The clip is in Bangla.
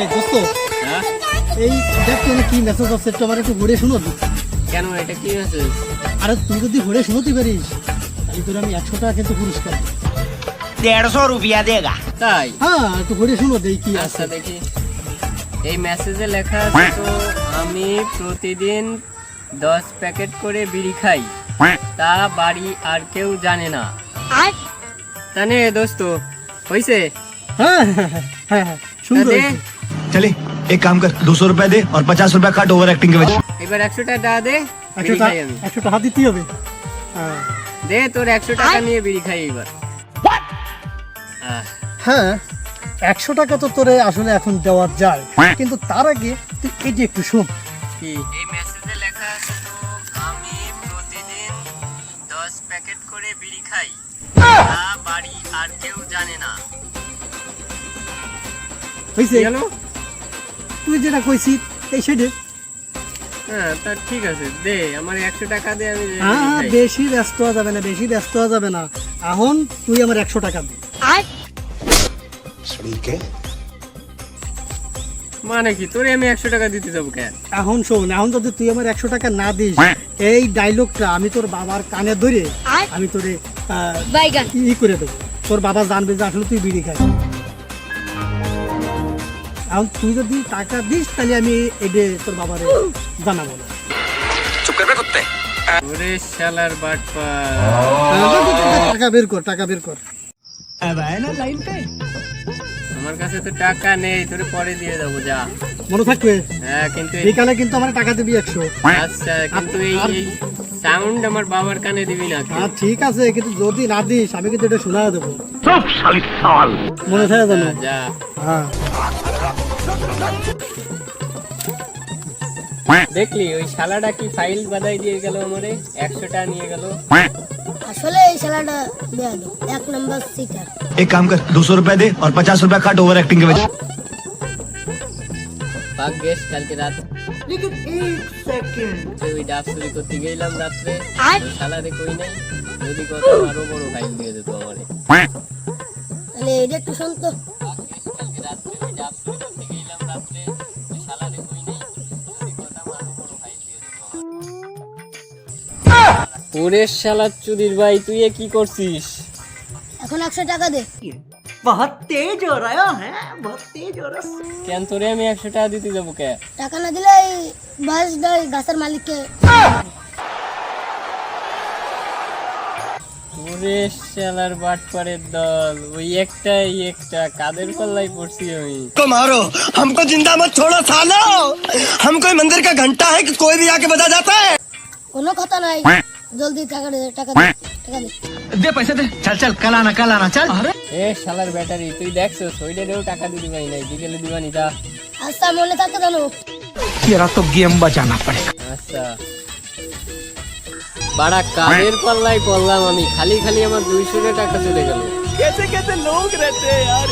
এই দোস্ত হ্যাঁ? কি মেসেজ আছে একটু ঘুরে শুনো কেন এটা কি মেসেজ আরে যদি ঘুরে শুনতে পারিস তাহলে আমি একশো টাকা কিন্তু পুরস্কার। দেড়শো রুপিয়া দেগা। তাই? হ্যাঁ একটু ঘুরে শুনো কি আচ্ছা দেখি। এই মেসেজে লেখা আছে হ্যাঁ। তো আমি প্রতিদিন দশ প্যাকেট করে বিড়ি খাই। হ্যাঁ। তা বাড়ি আর কেউ জানে না। তানে দোস্ত হইছে? হ্যাঁ হ্যাঁ হ্যাঁ সুন্দর चले एक काम कर दो सौ रुपया दे और पचास रुपया काट ओवर एक्टिंग के वजह এবার একশো টাকা দেওয়া দে একশো বিড়ি টাকা খাই আমি একশো টাকা দিতেই হবে হ্যাঁ দে তোর একশো টাকা নিয়ে বিড়ি খাই এবার আহ, হ্যাঁ একশো টাকা তো তোরে আসলে এখন দেওয়া যায় কিন্তু তার আগে তুই এই যে একটু শোন কি এই মেসেজে লেখা আছে তো আমি প্রতিদিন দশ প্যাকেট করে বিড়ি খাই তা বাড়ি আর কেউ জানে না হয়েছে গেল তুই যেটা কইছিস এই সেটে হ্যাঁ তা ঠিক আছে দে আমার একশো টাকা দে আমি হ্যাঁ বেশি ব্যস্ত হওয়া যাবে না বেশি ব্যস্ত হওয়া যাবে না। এখন তুই আমার একশো টাকা দে। মানে কি তোরে আমি একশো টাকা দিতে যাব কেন? এখন শোন এখন যদি তুই আমার একশো টাকা না দিস এই ডায়লগটা আমি তোর বাবার কানে ধরে আমি তোরে ই করে দেবো। তোর বাবা জানবে যে আসলে তুই বিড়ি খাস। এখন তুই যদি টাকা দিস তাহলে আমি এডে তোর বাবারে জানাব। না ওরে শালার বাটপা টাকা বের কর টাকা বের কর। আমার কাছে তো টাকা নেই তোরে পরে দিয়ে যাব যা। মনে থাকবে? হ্যাঁ কিন্তু এই- বিকালে কিন্তু আমার টাকা দিবি একশো। আচ্ছা কিন্তু এই সাউন্ড আমার বাবার কানে দিবি না আর ঠিক আছে কিন্তু যদি না দিস আমি কিন্তু এটা শোনা দেবো। মনে থাকে জানো যা। হ্যাঁ। দেখলি ওই শালাটা কি ফাইল বাদাই দিয়ে গেল আমারে একশোটা নিয়ে গেল আসলে এই শালাটা বেয়াদব এক নম্বর সিটার एक काम कर दो सौ रुपया दे और पचास रुपया काट ओवर एक्टिंग के वजह ভাগ্যেশ কালকে রাত ওই ডাব চুরি করতে গেলাম রাত্রে আর? ওই শালারে কই নাই যদি কত আরো বড় ফাইল দিয়ে দিত আমারে তাহলে এটা একটু শুনতো কালকে রাত্রে ডাব গেলাম রাত্রে শালারে কই নাই যদি কত আরও বড় ফাইল ওরে শালার চুরির ভাই তুই এ কি করছিস? এখন একশো টাকা দে। কেন তোরে আমি একশো টাকা দিতে যাব কে? টাকা না দিলে এই বাস গাছের মালিককে ওরে শালার বাটপাড়ের দল ওই একটা এই একটা কাদের পাল্লাই পড়ছি আমি को मारो हमको जिंदा मत छोड़ो सालो हम कोई मंदिर का घंटा है कि कोई भी आके बजा जाता है কোনো কথা নাই জলদি টাকা দে টাকা দে টাকা দে दे पैसे दे चल चल कल आना कल आना चल এ শালার ব্যাটারি তুই দেখছো সইডেরেও টাকা দিতে পারি নাই বিকেলে দিবানি যা আচ্ছা মনে থাকতে জানো तेरा तो गेम बजाना पड़ेगा আচ্ছা বাড়া, কালের পাল্লায় পড়লাম আমি। খালি খালি আমার দুইশো টাকা চলে গেল। কেসে কেসে লোক রেতে, আর